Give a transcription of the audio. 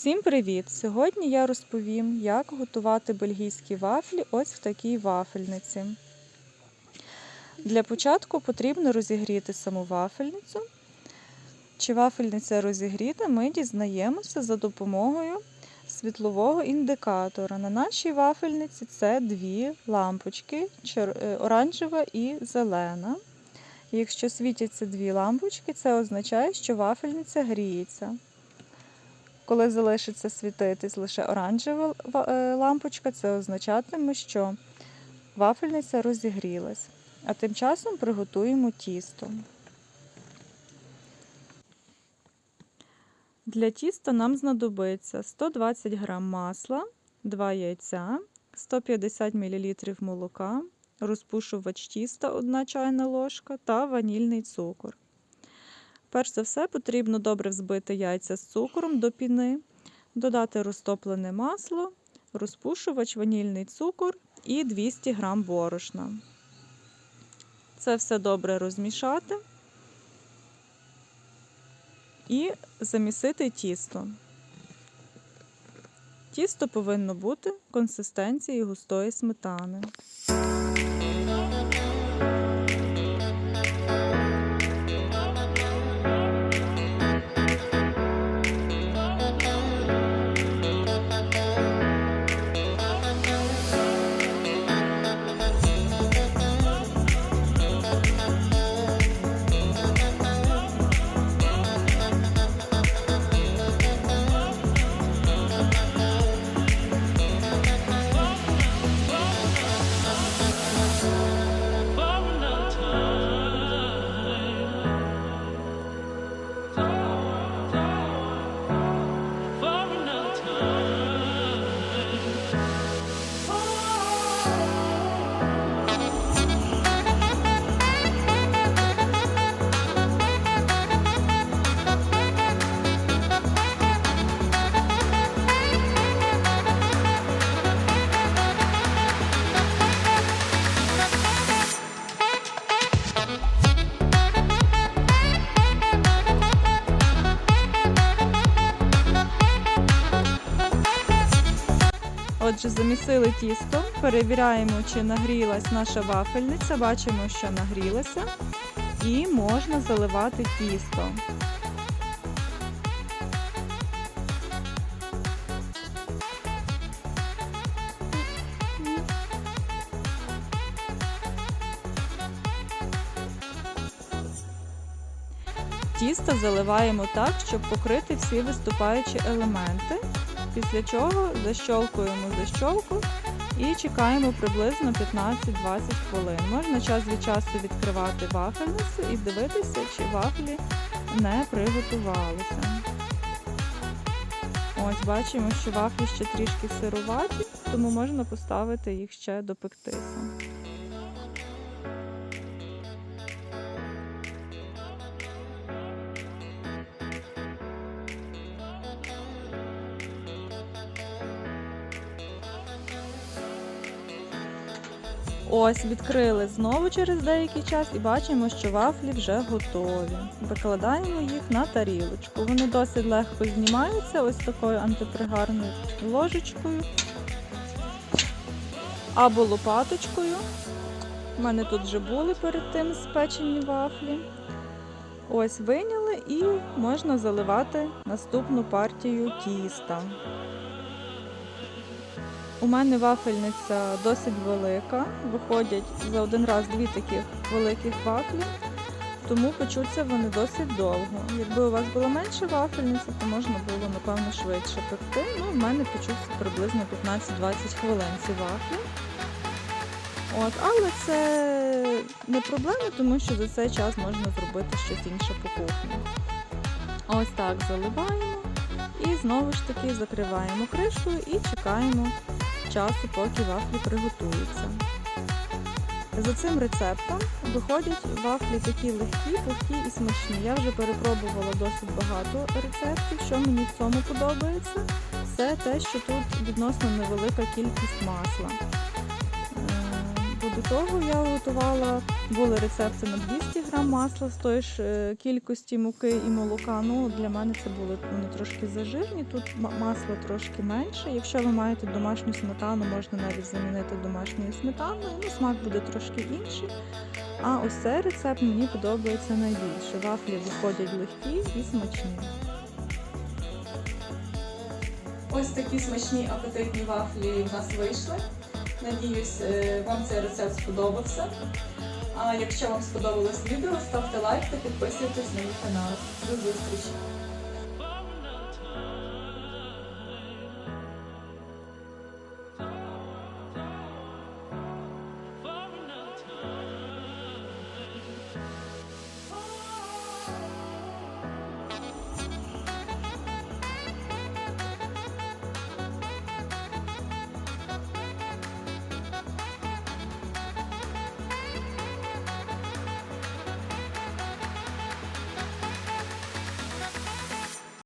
Всім привіт! Сьогодні я розповім, як готувати бельгійські вафлі ось в такій вафельниці. Для початку потрібно розігріти саму вафельницю. Чи вафельниця розігріта, ми дізнаємося за допомогою світлового індикатора. На нашій вафельниці це дві лампочки е, оранжева і зелена. Якщо світяться дві лампочки, це означає, що вафельниця гріється. Коли залишиться світитись лише оранжева е, лампочка, це означатиме, що вафельниця розігрілась. А тим часом приготуємо тісто. Для тіста нам знадобиться 120 г масла, 2 яйця, 150 мл молока, розпушувач тіста 1 чайна ложка та ванільний цукор. Перш за все потрібно добре взбити яйця з цукром до піни, додати розтоплене масло, розпушувач, ванільний цукор і 200 г борошна. Це все добре розмішати і замісити тісто. Тісто повинно бути консистенції густої сметани. Отже, замісили тісто, перевіряємо, чи нагрілась наша вафельниця. Бачимо, що нагрілася, і можна заливати тісто. Тісто заливаємо так, щоб покрити всі виступаючі елементи. Після чого защолкуємо защолку і чекаємо приблизно 15-20 хвилин. Можна час від часу відкривати вафельницю і дивитися, чи вафлі не приготувалися. Ось бачимо, що вафлі ще трішки сируваті, тому можна поставити їх ще допектися. Ось відкрили знову через деякий час і бачимо, що вафлі вже готові. Викладаємо їх на тарілочку. Вони досить легко знімаються ось такою антипригарною ложечкою або лопаточкою. У мене тут вже були перед тим спечені вафлі. Ось виняли і можна заливати наступну партію тіста. У мене вафельниця досить велика. Виходять за один раз дві таких великих вафлі, тому печуться вони досить довго. Якби у вас була менша вафельниця, то можна було, напевно, швидше пекти. Ну, в мене печуться приблизно 15-20 хвилин ці вафлі. От, але це не проблема, тому що за цей час можна зробити щось інше по кухні. Ось так заливаємо і знову ж таки закриваємо кришкою і чекаємо часу, поки вафлі приготуються. За цим рецептом виходять вафлі такі легкі, пухкі і смачні. Я вже перепробувала досить багато рецептів. Що мені в цьому подобається, це те, що тут відносно невелика кількість масла. До того я готувала, були рецепти на 200 грам масла з тої ж е, кількості муки і молока. Ну, для мене це були вони трошки зажирні, тут ма- масла трошки менше. Якщо ви маєте домашню сметану, можна навіть замінити домашньою сметаною, ну, смак буде трошки інший. А ось цей рецепт мені подобається найбільше. Вафлі виходять легкі і смачні. Ось такі смачні апетитні вафлі в нас вийшли. Надіюсь, е, вам цей рецепт сподобався. А якщо вам сподобалось відео, ставте лайк та підписуйтесь на мій канал. До зустрічі!